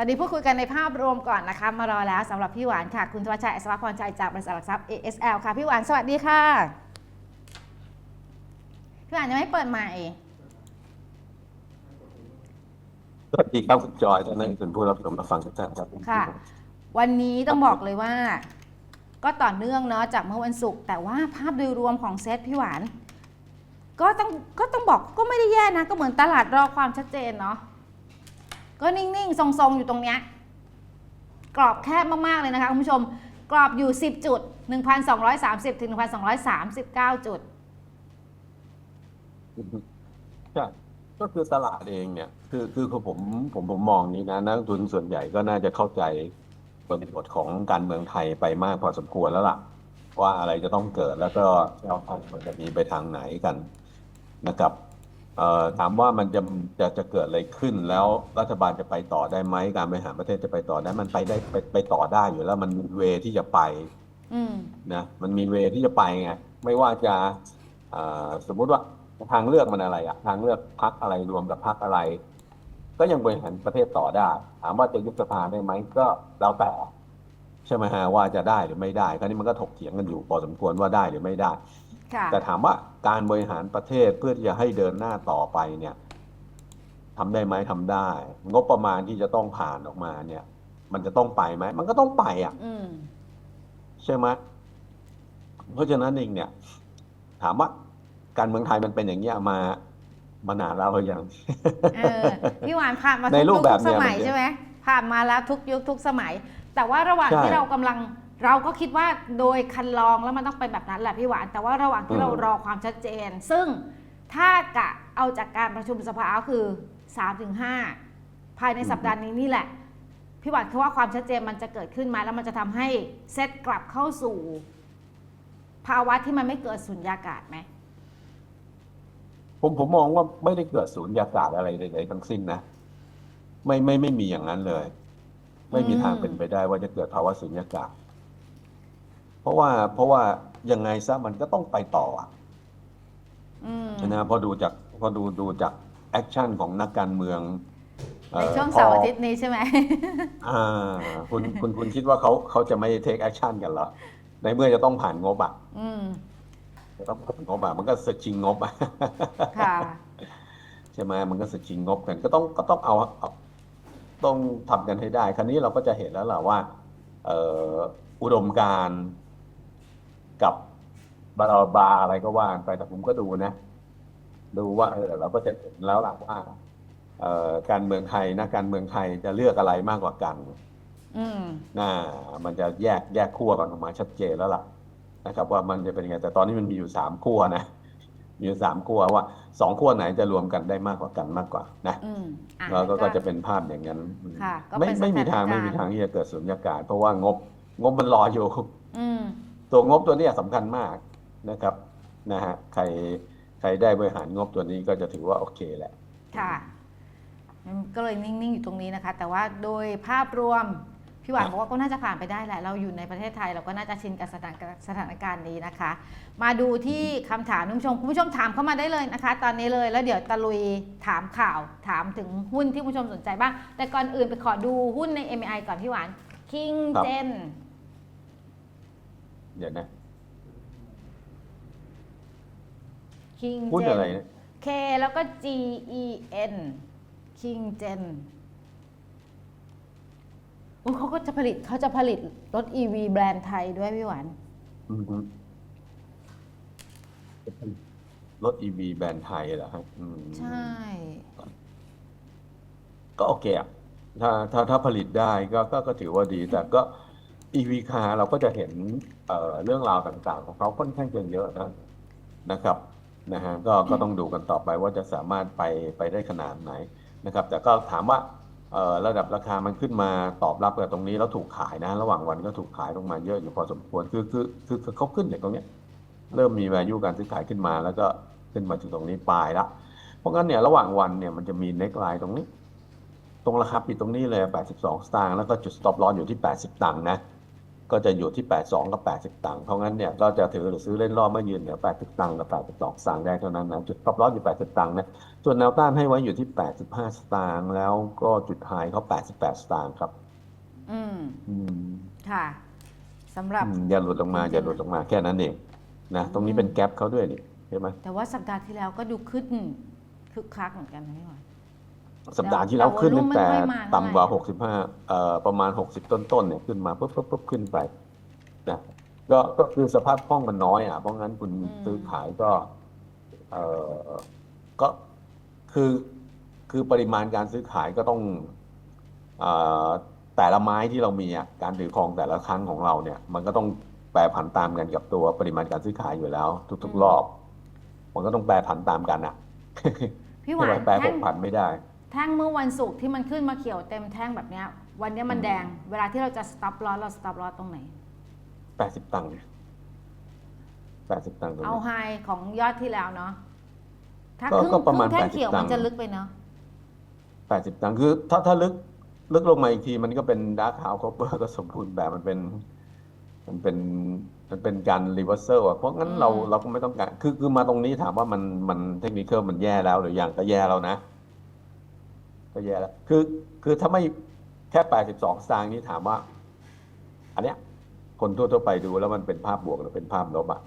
อนนี้พูดคุยกันในภาพรวมก่อนนะคะ มารอแล้วสำหรับพี่หวานค่ะ คุณธวัชชัยอัศวพรชัยจากบริษัทหลักทรัพย์ ASL ค่ะ พี่หวานสวัสดีค่ะ พี่หวานยังไม่เปิดใหม่ สวัสดีครับคุณจอยท่านนั้นเป็นผู้รับชมรับฟังทุกท่านครับค่ะ วันนี้ต้องบอกเลยว่า ก็ต่อเนื่องเนาะจากเมื่อวันศุกร์แต่ว่าภาพโดยรวมของเซตพี่หวาน ก็ต้องก็ต้องบอกก็ไม่ได้แย่นะ ก็เหมือนตลาดรอความชัดเจนเนาะ ก็นิ่งๆ ทรงๆ อยู่ตรงเนี้ยกรอบแคบมากๆ เลยนะคะคุณผู้ชม กรอบอยู่ 10 จุด 1,230 ถึง 1,239 จุดใช่ก็คือตลาดเองเนี่ยคือคือคือผมผมผมมองนี้นะนักลงทุนส่วนใหญ่ก็น่าจะเข้าใจบริบทของการเมืองไทยไปมากพอสมควรแล้วล่ะ ว่าอะไรจะต้องเกิดแล้วก็แนวทางมันจะมีไปทางไหนกันนะครับ ถามว่ามันจะจะจะเกิดอะไรขึ้นแล้วรัฐบาลจะไปต่อได้ไหมการบริหารประเทศจะไปต่อได้มันไปได้ไปไปต่อได้อยู่แล้วมันมีเวที่จะไปอืมนะมันมีเวที่จะไปไงไม่ว่าจะเอ่อสมมุติว่าทางเลือกมันอะไรอะทางเลือกพักอะไรรวมกับพักอะไร ก็ยังบริหารประเทศต่อได้ ถามว่าจะยุบสภาได้ไหมก็แล้วแต่ใช่ไหมฮะว่าจะได้หรือไม่ได้คราวนี้มันก็ถกเถียงกันอยู่พอสมควรว่าได้หรือไม่ได้ค่ะ แต่ถามว่าการบริหารประเทศเพื่อที่จะให้เดินหน้าต่อไปเนี่ยทำได้ไหมทำได้ งบประมาณที่จะต้องผ่านออกมาเนี่ย มันจะต้องไปไหมมันก็ต้องไปอะอืมใช่ไหมเพราะฉะนั้นเองเนี่ย ถามว่าการเมืองไทยมันเป็นอย่างเงี้ยมามานานแล้วหรือยังเออพี่หวานผ่านมาในทุกรูยุปคแบบทุกสมัยเนี่ยมันใช่ไหมผ่านมาแล้วทุกยุคทุกสมัย แต่ว่าระหว่างใช่ที่เรากำลัง เราก็คิดว่าโดยคันลองแล้วมันต้องเป็นแบบนั้นแหละพี่หวาน แต่ว่าระหว่างที่เรารอความชัดเจน ซึ่งถ้ากะเอาจากการประชุมสภาก็คือ3-5ถึงภายในสัปดาห์นี้นี่แหละ พี่หวานคิดว่าความชัดเจนมันจะเกิดขึ้นมาแล้วมันจะทำให้เซตกลับเข้าสู่ ภาวะที่มันไม่เกิดสุญญากาศไหมผมผมมองว่าไม่ได้เกิดสูญญากาศอะไรใดๆทั้งสิ้นนะไม่ไม่ไม่มีอย่างนั้นเลย ไม่มีทางเป็นไปได้ว่าจะเกิดภาวะสูญญากาศ ราะว่าเพราะว่ายังไงซะมันก็ต้องไปต่ออะอืมนะพอดูจากพอดูดูจากแอคชั่นของนักการเมืองเอ่ในอช่วงพเสาร์อาทิตย์นี้ใช่ไหมอ่าคุณคุณคุณคิดว่าเขาเขาจะไม่เทคแอคชั่นกันเหรอ ในเมื่อจะต้องผ่านงบอะอืมจะต้องผ่านงบอะมันก็สึกชิงงบอะค่ะใช่ไหมมันก็สึกชิงงบกันก็ต้องก็ต้องเอาเอาต้องทำกันให้ได้ คราวนี้เราก็จะเห็นแล้วล่ะว่าเอ่ออุดมการณ์ กับบาราบาอะไรก็ว่ากันไปแต่ผมก็ดูนะ ดูว่าเออเราก็จะเห็นแล้วล่ะว่าเอ่อการเมืองไทยนะการเมืองไทยจะเลือกอะไรมากกว่ากันอืมน่ามันจะแยกแยกขั้วกันออกมาชัดเจนแล้วล่ะนะครับ ว่ามันจะเป็นยังไงแต่ตอนนี้มันมีอยู่สามขั้วนะมีอยู่สามขั้วว่าสองขั้วไหนจะรวมกันได้มากกว่ากันมากกว่า นะอืมอะแล้วก็ก็ก็จะเป็นภาพอย่างนั้นค่ะก็ไม่เป็นไม่มีทางสถานการณ์ไม่มีทางที่จะเกิดสุญญากาศเพราะว่างบ งบมันรออยู่อืม ตัวงบตัวเนี้ยสำคัญมากนะครับนะฮะใครใครได้บริหารงบตัวนี้ก็จะถือว่าโอเคแหละค่ะมันก็เลยนิ่ง ๆ อยู่ตรงนี้นะคะ แต่ว่าโดยภาพรวม พี่หวานบอกว่าก็น่าจะผ่านไปได้แหละ เราอยู่ในประเทศไทย เราก็น่าจะชินกับสถานการณ์สถานการณ์นี้นะคะ มาดูที่คำถามคุณผู้ชมคุณผู้ชมถามเข้ามาได้เลยนะคะ ตอนนี้เลยแล้วเดี๋ยวตะลุยถามข่าว ถามถึงหุ้นที่คุณผู้ชมสนใจบ้าง แต่ก่อนอื่นไปขอดูหุ้นใน MI ก่อนพี่หวาน King ครับ Gen เดี๋ยวนะ King หุ้น Gen อะไรนะ K แล้วก็ G E N King Gen โอ้เขาก็จะผลิตเขาจะผลิตรถ EV แบรนด์ไทยด้วยพี่หวาน อืมฮึรถ EV แบรนด์ไทยเหรอครับอืมใช่ ก็โอเคอะถ้าถ้าถ้าผลิตได้ก็ก็ก็ถือว่าดี แต่ก็ EV car เราก็จะเห็นเเรื่องราวต่างๆ ของเขาค่อนข้างเยอะนะนะครับนะฮะก็ก็ต้องดูกันต่อไปว่าจะสามารถไปไปได้ขนาดไหนนะครับ แต่ก็ถามว่าระดับราคามันขึ้นมาตอบรับกับตรงนี้แล้วถูกขายนะ ระหว่างวันก็ถูกขายลงมาเยอะอยู่พอสมควรคือคือคือเขาขึ้นจากตรงเนี้ยเริ่มมี value การซื้อขายขึ้นมาแล้วก็ขึ้นมาถึงตรงนี้ปลายละเพราะงั้นเนี่ยระหว่างวันเนี่ยมันจะมี neck line ตรงนี้ ตรงราคาปิดตรงนี้เลย 82 สตางค์แล้วก็จุด stop loss อยู่ที่ 80 ตังค์นะ ก็จะอยู่ที่ 82 กับ 80 ตังค์เพราะงั้นเนี่ยก็จะถือหรือซื้อเล่นรอบเมื่อยืนเหนือ80 ตังค์กับ 82สตางค์ได้เท่านั้นนะจุด stop loss อยู่ 80 ตังค์นะส่วนแนวต้านให้ไว้อยู่ที่ 85 สตางค์แล้วก็จุด high เขา88 สตางค์ครับ อืมอืมค่ะสำหรับอืมอย่าหลุดลงมาอย่าหลุดลงมาแค่นั้นเองนะตรงนี้เป็นแกลบเขาด้วยนี่ใช่ไหมแต่ว่าสัปดาห์ที่แล้วก็ดูขึ้นคึกคักเหมือนกันนะพี่หวาน สัปดาห์ที่แล้วขึ้นตั้งแต่แต่วอลลุ่มไม่ค่อยมาเท่าไหร่ต่ำกว่า65เอ่อประมาณ60ต้นๆเนี่ยขึ้นมาปุ๊บปุ๊บปุ๊บขึ้นไปนะก็ก็คือสภาพคล่องมันน้อยอะเพราะงั้นคุณซื้อขายก็ เอ่อก็คือคือปริมาณการซื้อขายก็ต้องเอ่อแต่ละไม้ที่เรามีอะการถือครองแต่ละครั้งของเราเนี่ย มันก็ต้องแปรผันตามกันกับตัวปริมาณการซื้อขายอยู่แล้ว ทุก ๆ รอบ มันก็ต้องแปรผันตามกันอะพี่หไม่วานไหวแปรผแท่งกผันไม่ได้ แท่งเมื่อวันศุกร์ที่มันขึ้นมาเขียวเต็มแท่งแบบเนี้ยวันเนี้ยมันแดง เวลาที่เราจะ stop loss เรา stop loss ตรงไหน แปดสิบตังค์แปดสิบตังค์ตรงเอานี้ ไฮของยอดที่แล้วเนาะถ้าก็ครึ่งก็ประมาณครึ่งแท่ง80เขียวตัมังนค์ จะลึกไปเนาะแปดสิบตังค์คือถ้าถ้าลึกลึกลงมาอีกทีมันก็เป็นดาร์คฮาวคอปเปอร์ก็สมบูรณ์แบบมันเป็น มันเป็นมันเป็นการรีเวอร์เซอร์เพราะงั้นเราเราก็ไม่ต้องการคือคือมาตรงนี้ถามว่ามันมันเทคนิคมันแย่แล้วหรือยังก็แย่แล้วนะ ก็แย่แล้ว คือคือถ้าไม่แค่แปดสิบสองสตางค์นี้ถามว่า อันเนี้ย คนทั่วๆไปดูแล้วมันเป็นภาพบวกหรือเป็นภาพลบอะ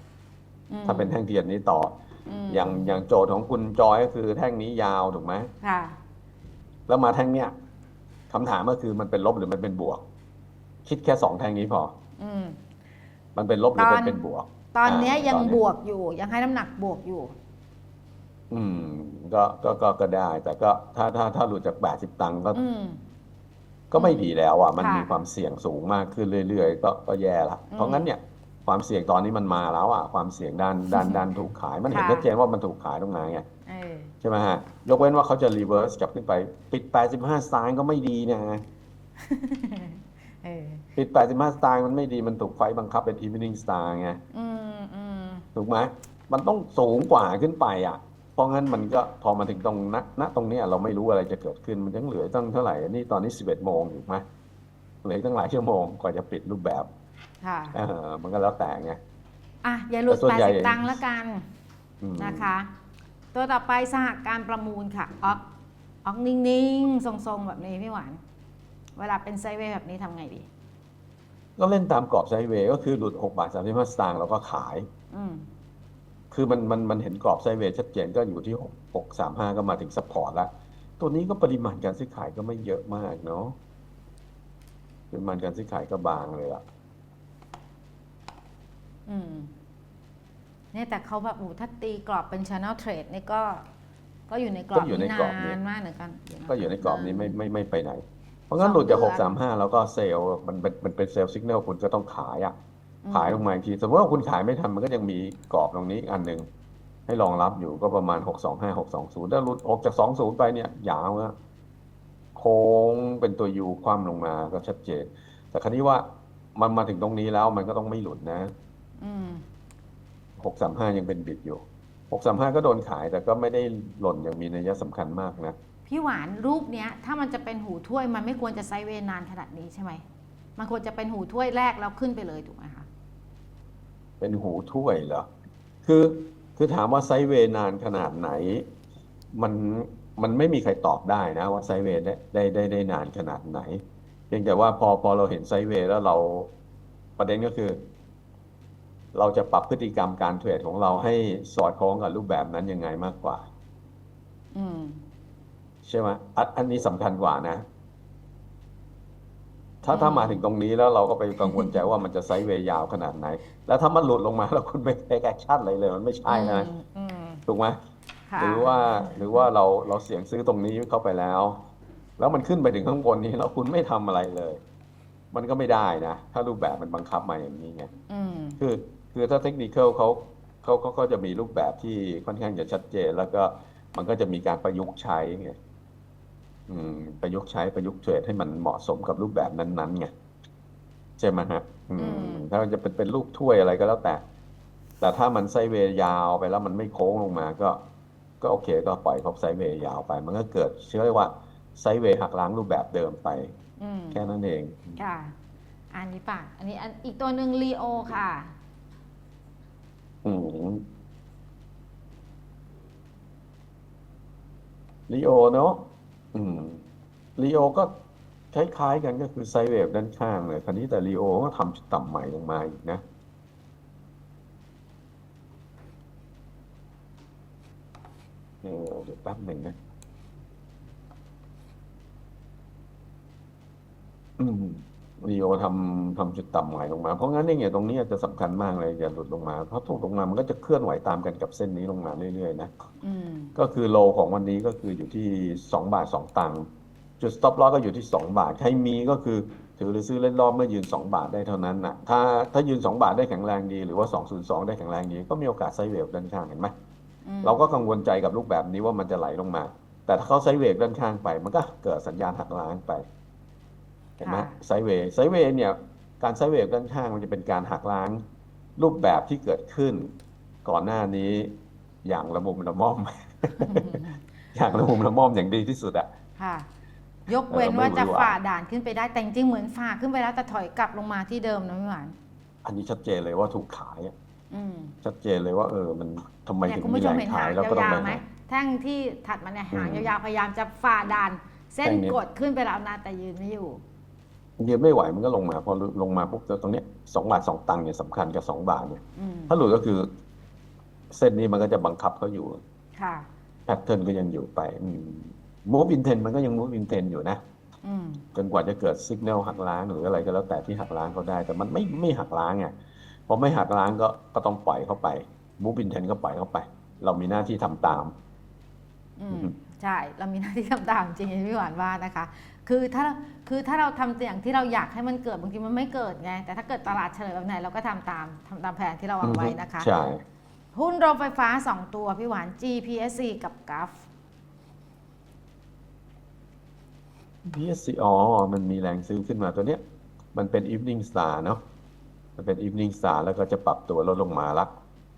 อืมถ้าเป็นแท่งเทียนนี้ต่อมอย่างอย่างโจทย์ของคุณจอยก็คือแท่งนี้ยาวถูกไหมค่ะ แล้วมาแท่งเนี้ยคำถามก็คือมันเป็นลบหรือมันเป็นบวก คิดแค่สองแท่งนี้พอ อืมมันเป็นลบหรือตมัอนนเป็นบวก ตอนเนี้ยอ่ายังตอนเนี้ยบวกอยู่ ยังให้น้ำหนักบวกอยู่ อืม ก็ก็ก็ก็ได้ แต่ก็ถ้าถ้าถ้าหลุดจากแปดสิบตังค์ก็ อืม ก็ไม่ดีแล้วอะมันค่ะมีความเสี่ยงสูงมากขึ้นเรื่อยๆ ก็ก็แย่ละ อืมเพราะงั้นเนี่ยความเสี่ยงตอนนี้มันมาแล้วอะความเสี่ยงด้านด้านด้านถูกขายมันเห็นค่ะ ชัดเจนว่ามันถูกขายตรงไหนไงเออใช่ไหมฮะยกเว้นว่าเขาจะรีเวิร์สกลับขึ้นไป ปิด 85สตางค์ก็ไม่ดีนะเออปิด 85สตางค์มันไม่ดีมันถูกไฟบังคับเป็น evening star ไงอืมอืมถูกไหมมันต้องสูงกว่าขึ้นไปอะ เพราะงั้นมันก็พอมาถึงตรงณณตรงเนี้ยเราไม่รู้อะไรจะเกิดขึ้นมันยังเหลือตั้งเท่าไหร่นี่ตอนนี้11โมงถูกไหมเหลืออกตั้งหลายชั่วโมงกว่าจะปิดรูปแบบค่ะเออมันก็แล้วแต่ไงอะอย่าหลุดแต่ส่วนใหญ่80ตังค์ละกันอืมนะคะ ตัวต่อไปสหการประมูลค่ะออกออกนิ่งๆ ทรงๆ แบบนี้พี่หวาน เวลาเป็นไซด์เวย์แบบนี้ทำไงดี ก็เล่นตามกรอบไซด์เวย์ก็คือหลุด6บาท35สตางค์เราก็ขายอืม คือมันมันมันเห็นกรอบไซด์เวย์ชัดเจนก็อยู่ที่6 6 3 5ก็มาถึงซัพพอร์ตแล้วตัวนี้ก็ปริมาณการซื้อขายก็ไม่เยอะมากเนาะปริมาณการซื้อขายก็บางเลยล่ะ อืมเนี่ยแต่เขาแบบโอ้โหถ้าตีกรอบเป็น channel trade นี่ก็ ก็อยู่ในกรอบก็อยู่ในนี้กรอบนี้ นานมากเหมือนกันก็อยู่ในกรอบนี้ไม่ไม่ไม่ไปไหน เพราะงั้นหลุดจากสองเดือน6 3 5แล้วก็เซลล์มันเป็นมันเป็นเซลล์สัญญาณคุณก็ต้องขายอะอืม ขายลงมาอีกทีสมมติว่าคุณขายไม่ทันมันก็ยังมีกรอบตรงนี้อีกอันหนึ่งให้รองรับอยู่ก็ประมาณ625 620ถ้าหลุดออกจาก20ไปเนี่ยยาวอะโค้งเป็นตัวยูคว่ำลงมาก็ชัดเจน แต่คราวนี้ว่ามันมาถึงตรงนี้แล้วมันก็ต้องไม่หลุดนะอืม635ยังเป็นบิดอยู่635ก็โดนขายแต่ก็ไม่ได้หล่นอย่างมีนัยสำคัญมากนะพี่หวานรูปเนี้ย ถ้ามันจะเป็นหูถ้วยมันไม่ควรจะไซด์เวย์นานขนาดนี้ใช่ไหมมันควรจะเป็นหูถ้วยแรกแล้วขึ้นไปเลยถูกไหมคะ เป็นหูถ้วยเหรอคือคือถามว่าไซด์เวย์นานขนาดไหน มันมันไม่มีใครตอบได้นะ ว่าไซด์เวย์ได้ได้ได้ได้นานขนาดไหนเพียงแต่ว่าพอพอเราเห็นไซด์เวย์แล้วเราประเด็นก็คือ เราจะปรับพฤติกรรมการเทรดของเราให้สอดคล้องกับรูปแบบนั้นยังไงมากกว่าอืมใช่ไหมอันอันนี้สำคัญกว่านะ ถ้าถ้าอืมมาถึงตรงนี้แล้วเราก็ไปกังวลใจว่ามันจะไซด์เวย์ยาวขนาดไหน แล้วถ้ามันหลุดลงมาแล้วคุณไม่เทคแอคชั่นอะไรเลย มันไม่ใช่นะอืมอืมถูกไหมค่ะหรือว่าหรือว่าเราเราเสี่ยงซื้อตรงนี้เข้าไปแล้ว แล้วมันขึ้นไปถึงข้างบนนี้แล้วคุณไม่ทำอะไรเลย มันก็ไม่ได้นะ ถ้ารูปแบบมันบังคับมาอย่างนี้ไงอืมคือคือถ้าเทคนิคเขาเขาเขาก็จะมีรูปแบบที่ค่อนข้างจะชัดเจน แล้วก็มันก็จะมีการประยุกต์ใช้ไงอืม ประยุกต์ใช้ประยุกต์เทรดให้มันเหมาะสมกับรูปแบบนั้นๆไงใช่ไหมฮะอือืมมถ้ามันจะเป็นเป็นรูปถ้วยอะไรก็แล้วแต่ แต่ถ้ามันไซด์เวย์ยาวไปแล้วมันไม่โค้งลงมาก็ ก็โอเค ก็ปล่อยเขาไซด์เวย์ยาวไป มันก็เกิดเชื่อว่าไซด์เวย์หักล้างรูปแบบเดิมไปอืมแค่นั้นเอง ค่ะ อันนี้ป่ะอันนี้อันอีกตัวหนึ่งลีโอค่ะ อืมลีโอเนาะ อืมลีโอก็คล้ายๆกันก็คือไซด์เวฟด้านข้างเลยคราวนี้แต่ลีโอก็ทำจุดต่ำใหม่ลงมาอีกนะเออเดี๋ยวแป๊บหนึ่งนะ อืม ลีโอทำทำจุดต่ำใหม่ลงมา เพราะงั้นเนี่ยตรงนี้จะสำคัญมากเลยอย่าหลุดลงมา เพราะถูกลงมามันก็จะเคลื่อนไหวตามกันกับเส้นนี้ลงมาเรื่อยๆนะอืมก็คือโลของวันนี้ก็คืออยู่ที่สองบาทสองตังค์จุด stop loss ก็อยู่ที่สองบาทใครมีก็คือถือหรือซื้อเล่นรอบเมื่อยืนสองบาทได้เท่านั้นนะถ้าถ้ายืนสองบาทได้แข็งแรงดีหรือว่าสองศูนย์สองได้แข็งแรงดีก็มีโอกาสไซด์เวฟด้านข้างเห็นไหมอืมเราก็กังวลใจกับรูปแบบนี้ว่ามันจะไหลลงมา แต่ถ้าเขาไซด์เวฟด้านข้างไป มันก็เกิดสัญญาณหักล้างไปเห็นไหมไซด์เวย์ไซด์เวย์เนี่ยการไซด์เวฟด้านข้างมันจะเป็นการหักล้างรูปแบบที่เกิดขึ้น ก่อนหน้านี้อย่างระมุมระม่อม อย่างระมุมระม่อมอย่างดีที่สุดอะค่ะ ยกเว้นเออไม่ว่าจะรู้อะฝ่าด่านขึ้นไปได้แต่จริงๆเหมือนฝ่าขึ้นไปแล้วแต่ถอยกลับลงมาที่เดิมนะพี่หวานอันนี้ชัดเจนเลยว่าถูกขายอะอืมชัดเจนเลยว่า เออมันทำไมเนี่ยถึงคุณมีผู้ชแรมงเห็นขาหางยแล้วก็ต้องยาวไปๆไหมหาแท่งที่ถัดมาเนี่ยหางอืมยาวๆพยายามจะฝ่าด่าน เส้นแท่งนี้กดขึ้นไปแล้วนะแต่ยืนไม่อยู่ ยืนไม่ไหวมันก็ลงมา พอลงมาปุ๊บตรงเนี้ยสองบาทสองตังค์เนี่ยสำคัญกับสองบาทเนี่ย อืมถ้าหลุดก็คือ เส้นนี้มันก็จะบังคับเขาอยู่ค่ะแพทเทิร์นก็ยังอยู่ไปมูฟอินเทนมันก็ยังมูฟอินเทนอยู่นะ อืมจนกว่าจะเกิดสัญญาณหักล้างหรืออะไรก็แล้วแต่ที่หักล้างเขาได้ แต่มันไม่ไม่หักล้างไงพอไม่หักล้างก็ก็ต้องปล่อยเข้าไปมูฟอินเทนก็ปล่อยเข้าไป เรามีหน้าที่ทำตาม อือืมอฮึ ใช่เรามีหน้าที่ทำตามจริงอย่างที่พี่หวานว่านะคะ คือถ้าคือถ้าเราทำอย่างที่เราอยากให้มันเกิดบางทีมันไม่เกิดไง แต่ถ้าเกิดตลาดเฉลยแบบไหนเราก็ทำตามทำตามแผนที่เราวางไว้นะคะ ใช่ หุ้นโรงไฟฟ้า 2 ตัวพี่หวาน GPSC กับ GAF BSC อ๋อ มันมีแรงซื้อขึ้นมาตัวเนี้ย มันเป็น evening star เนาะ มันเป็น evening star แล้วก็จะปรับตัวลดลงมาละ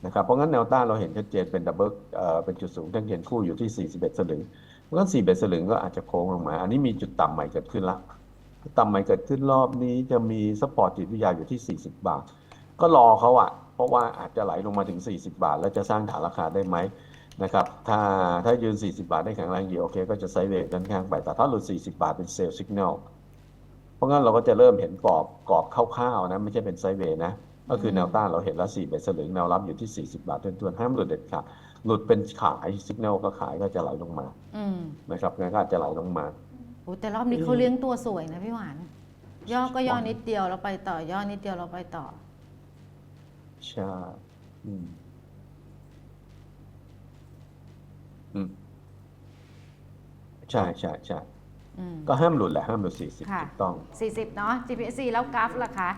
นะครับเพราะงั้นแนวต้านเราเห็นชัดเจนเป็นดับเบิลเอ่อเป็นจุดสูงทั้งเขียนคู่อยู่ที่ 41 สลึงเพราะงั้น41 สลึงก็อาจจะโค้งลงมา อันนี้มีจุดต่ำใหม่เกิดขึ้นละต่ำใหม่เกิดขึ้นรอบนี้จะมีสปอร์ตจิตวิทยาอยู่ที่ 40 บาท ก็รอเขาอะเพราะว่าอาจจะไหลลงมาถึง 40 บาท แล้วจะสร้างฐานราคาได้ไหมนะครับถ้าถ้ายืน 40 บาทได้แข็งแรงดีโอเค ก็จะไซด์เวย์ด้านข้างไปแต่ถ้าหลุด 40 บาทเป็นเซลล์สัญญาณเพราะงั้นเราก็จะเริ่มเห็นกรอบกรอบคร่าวๆนะไม่ใช่เป็นไซด์เวย์นะ ก็คือแนวต้านเราเห็นแล้ว4เบสสลึงแนวรับอยู่ที่ 40 บาททวนๆห้ามหลุดเด็ดขาดหลุดเป็นขายสัญญาณก็ขายก็จะไหลลงมาอืมนะครับงั้นก็อาจจะไหลลงมาโอ้แต่รอบนี้เขาเลี้ยงตัวสวยนะพี่หวาน ย่อก็ย่อนิดเดียวเราไปต่อย่อนิดเดียวเราไปต่อใช่อืมอืมใช่ใช่ใช่อืมก็ห้ามหลุดแหละห้ามหลุด40ค่ะถูกต้อง 40 เนาะ GPSC แล้ว GAF ล่ะคะ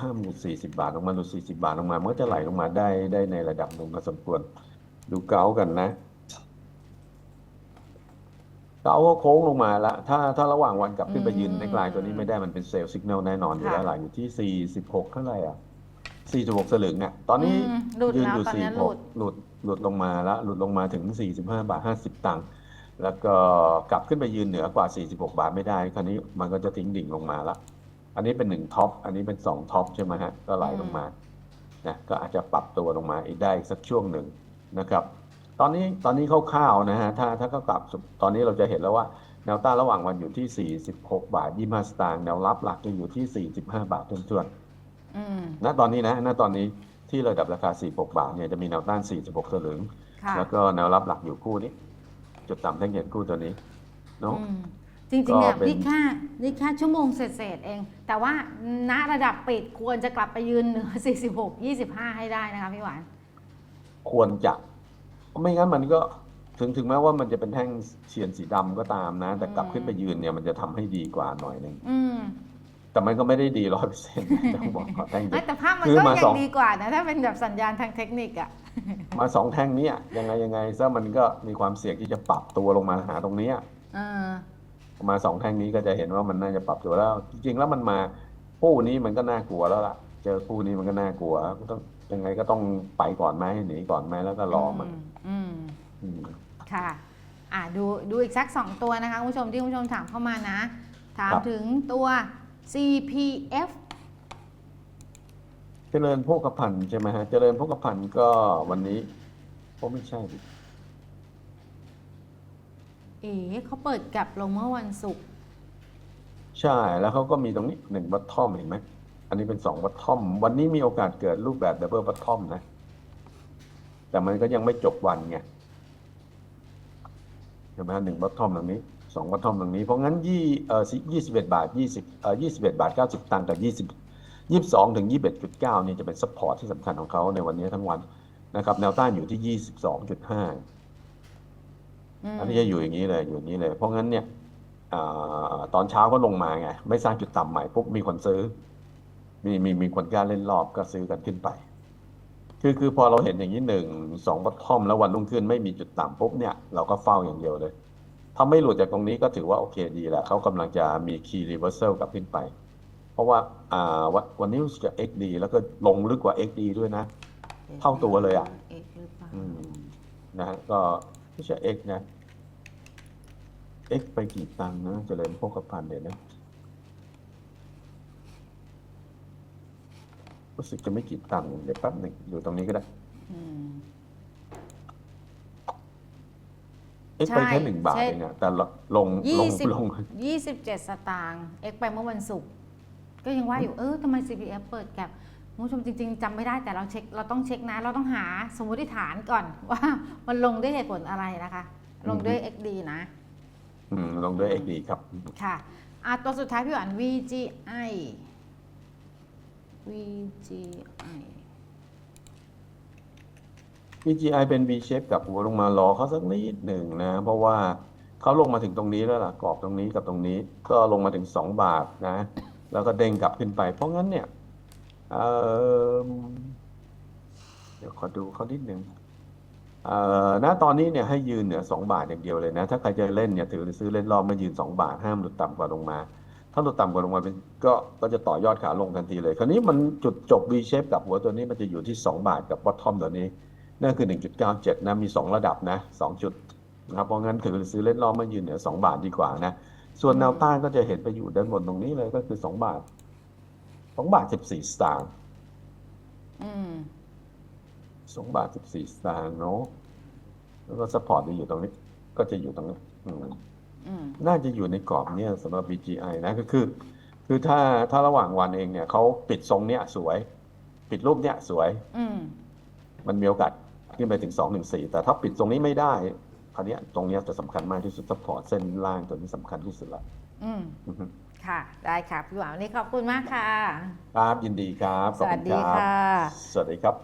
ห้ามหลุด40บาทลงมาหลุด40บาทลงมามันก็จะไหลลงมาได้ได้ในระดับหนึ่งพอสมควร ดูเก้ากันนะเก้าก็โค้งลงมาละถ้าถ้าระหว่างวันกลับขึ้นไปยืนอืมในกลางตัวนี้ไม่ได้มันเป็นเซลล์สัญญาณแน่นอนอยู่ค่ะแล้วหลังอยู่ที่46เท่าไหร่อะ46สลึงอะตอนนี้อืมหลุดยืนแล้วอยู่ตอนนี้หลุด46หลุดหลุดลงมาแล้วหลุดลงมาถึง45บาท50ตังค์แล้วก็กลับขึ้นไปยืนเหนือกว่า 46 บาทไม่ได้ คราวนี้มันก็จะทิ้งดิ่งลงมาละ อันนี้เป็นหนึ่งท็อป อันนี้เป็นสองท็อปใช่ไหมฮะ ก็ไหลลงมา นะ ก็อาจจะปรับตัวลงมาอีกได้อีกสักช่วงหนึ่งนะครับ ตอนนี้ ตอนนี้คร่าวๆนะฮะ ถ้า ถ้าก็กลับ ตอนนี้เราจะเห็นแล้วว่า แนวต้านระหว่างวันอยู่ที่ 46 บาท25สตางค์ แนวรับหลักจะอยู่ที่ 45 บาททวนๆอืมณตอนนี้นะ ณ ตอนนี้ที่ระดับราคา 46 บาท เนี่ยจะมีแนวต้าน 46สลึงค่ะแล้วก็แนวรับหลักอยู่คู่นี้ จุดต่ำแท่งเขียนคู่ตัวนี้ เนาะอืม จริงๆเนี่ยก็เป็น นี่แค่นี่แค่ชั่วโมงเศษๆเอง แต่ว่าณระดับปิดควรจะกลับไปยืนเหนือ 46 25 ให้ได้นะคะพี่หวาน ควรจะไม่งั้นมันก็ถึงถึงแม้ว่ามันจะเป็นแท่งเฉียนสีดำก็ตามนะ แต่กลับขึ้นไปยืนเนี่ยมันจะทำให้ดีกว่าหน่อยหนึงอืมแต่มันก็ไม่ได้ดีร้อยเปอร์เซ็นต์ต้องบอกก่อนแท่งเดีเอ้ยยว แต่ภาพมันคือก็มายัสองง ดีกว่านะ ถ้าเป็นแบบสัญญาณทางเทคนิคอะมาสองแท่งเนี้ยยังไงยังไงซะมันก็มีความเสี่ยงที่จะปรับตัวลงมาหาตรงเนี้ย เออ มาสองแท่งนี้ก็จะเห็นว่ามันน่าจะปรับตัวแล้ว จริงๆแล้วมันมาคู่นี้มันก็น่ากลัวแล้วล่ะ เจอคู่นี้มันก็น่ากลัวก็ต้องยังไงก็ต้องไปก่อนไหมหนีก่อนไหมแล้วก็รอมันอืมอืมค่ะอ่าดูดูอีกสักสองตัวนะคะคุณผู้ชมที่คุณผู้ชมถามเข้ามานะ ถามครับถึงตัว CPF เจริญโภคภัณฑ์ใช่ไหมฮะ เจริญโภคภัณฑ์ก็วันนี้ก็ไม่ใช่ดิ เอ๋เขาเปิดกลับลงเมื่อวันศุกร์ใช่แล้วเขาก็มีตรงนี้หนึ่งบัตทอมเห็นไหมอันนี้เป็นสองบัตทอม วันนี้มีโอกาสเกิดรูปแบบดับเบิลบัตทอมนะ แต่มันก็ยังไม่จบวันไงใช่ไหมฮะหนึ่งบัตทอมตรงนี้สองบัตทอมตรงนี้ เพราะงั้นยี่เอ่อยี่สิบเอ็ดบาทยี่สิบเอ่อยี่สิบเอ็ดบาทเก้าสิบตังค์กับยี่สิบยี่สิบสองถึงยี่สิบเอ็ดจุดเก้านี่จะเป็นซัพพอร์ตที่สำคัญของเขาในวันนี้ทั้งวันนะครับ แนวต้านอยู่ที่ยี่สิบสองจุดห้า อืมอันนี้จะอยู่อย่างนี้เลยอยู่อย่างนี้เลย เพราะงั้นเนี่ยอ่าตอนเช้าก็ลงมาไง ไม่สร้างจุดต่ำใหม่ปุ๊บมีคนซื้อ มีมีมีคนกล้าเล่นรอบก็ซื้อกันขึ้นไป คือคือพอเราเห็นอย่างนี้หนึ่งสองบัตทอมแล้ววันรุ่งขึ้นไม่มีจุดต่ำปุ๊บเนี่ยเราก็เฝ้าอย่างเดียวเลย ถ้าไม่หลุดจากตรงนี้ก็ถือว่าโอเคดีแหละเขากำลังจะมี key reversal กลับขึ้นไป เพราะว่าอ่าวันวันนี้รู้สึกจะ XD แล้วก็ลงลึกกว่า XD ด้วยนะ เท่าตัวเลยอะเอกหรือเปล่าอืมนะฮะก็ ไม่ใช่ X นะ X ไปกี่ตังค์นะเจริญโภคภัณฑ์เดี๋ยวนะรู้สึกจะไม่กี่ตังค์เดี๋ยวแป๊บหนึ่งอยู่ตรงนี้ก็ได้อืม X ไปแค่ใช่หนึ่งบาทใช่ เองอะแต่ละลงลยี่งสิบลง ยี่สิบเจ็ดสตางค์เอ็กไปเมื่อวันศุกร์ก็ยังว่าอยู่ เออทำไม CPF เปิดแกลบ คุณผู้ชมจริง ๆจำไม่ได้แต่เราเช็คเราต้องเช็คนะ เราต้องหาสมมติฐานก่อนว่ามันลงด้วยเหตุผลอะไรนะคะ ลงด้วย XD นะ อืมลงด้วย XD ครับ ค่ะอะตัวสุดท้ายพี่หวาน VGI VGI VGI เป็น V shape กับหัวลงมารอเขาสักนิดหนึ่งนะ เพราะว่าเขาลงมาถึงตรงนี้แล้วล่ะกรอบตรงนี้กับตรงนี้ ก็ลงมาถึง 2 บาทนะ แล้วก็เด้งกลับขึ้นไป เพราะงั้นเนี่ย เอ่อเดี๋ยวขอดูเขานิดหนึ่งเอ่อณตอนนี้เนี่ยให้ยืนเหนือ2บาทอย่างเดียวเลยนะ ถ้าใครจะเล่นเนี่ยถือซื้อเล่นรอบไมายืน2บาทห้ามหลุดต่ำกว่าลงมา ถ้าหลุดต่ำกว่าลงมาเป็นก็ก็จะต่อยอดขาลงทันทีเลย คราวนี้มันจุดจบ V shape กับหัวตัวนี้มันจะอยู่ที่ 2 บาทกับ bottom ตัวนี้นั่นคือ 1.97 นะ มี 2 ระดับนะ 2 จุดนะครับเพราะงั้นถือซื้อเล่นรอบไมายืนเหนือ2บาทดีกว่านะ ส่วนแนวต้านก็จะเห็นไปอยู่ด้านบนตรงนี้เลยก็คือ 2 บาท 2บาท14สตางค์อืม2บาท14สตางค์เนาะแล้วก็สปอร์ตจะอยู่ตรงนี้ ก็จะอยู่ตรงนี้อืมอืมน่าจะอยู่ในกรอบเนี้ยสำหรับ BGI นะก็คือ คือถ้าถ้าระหว่างวันเองเนี่ยเขาปิดทรงเนี้ยสวย ปิดรูปเนี้ยสวยอืมมันมีโอกาสขึ้นไปถึง2 1 4แต่ถ้าปิดตรงนี้ไม่ได้คราวเนี้ยตรงเนี้ยจะสำคัญมากที่สุดซัพพอร์ตเส้นล่างตัวนี้สำคัญที่สุดละอืมอือฮึ ค่ะ ได้ค่ะพี่หวานวันนี้ขอบคุณมากค่ะ ครับยินดีครับสวัสดีขอบณรับค่ะ สวัสดีครับ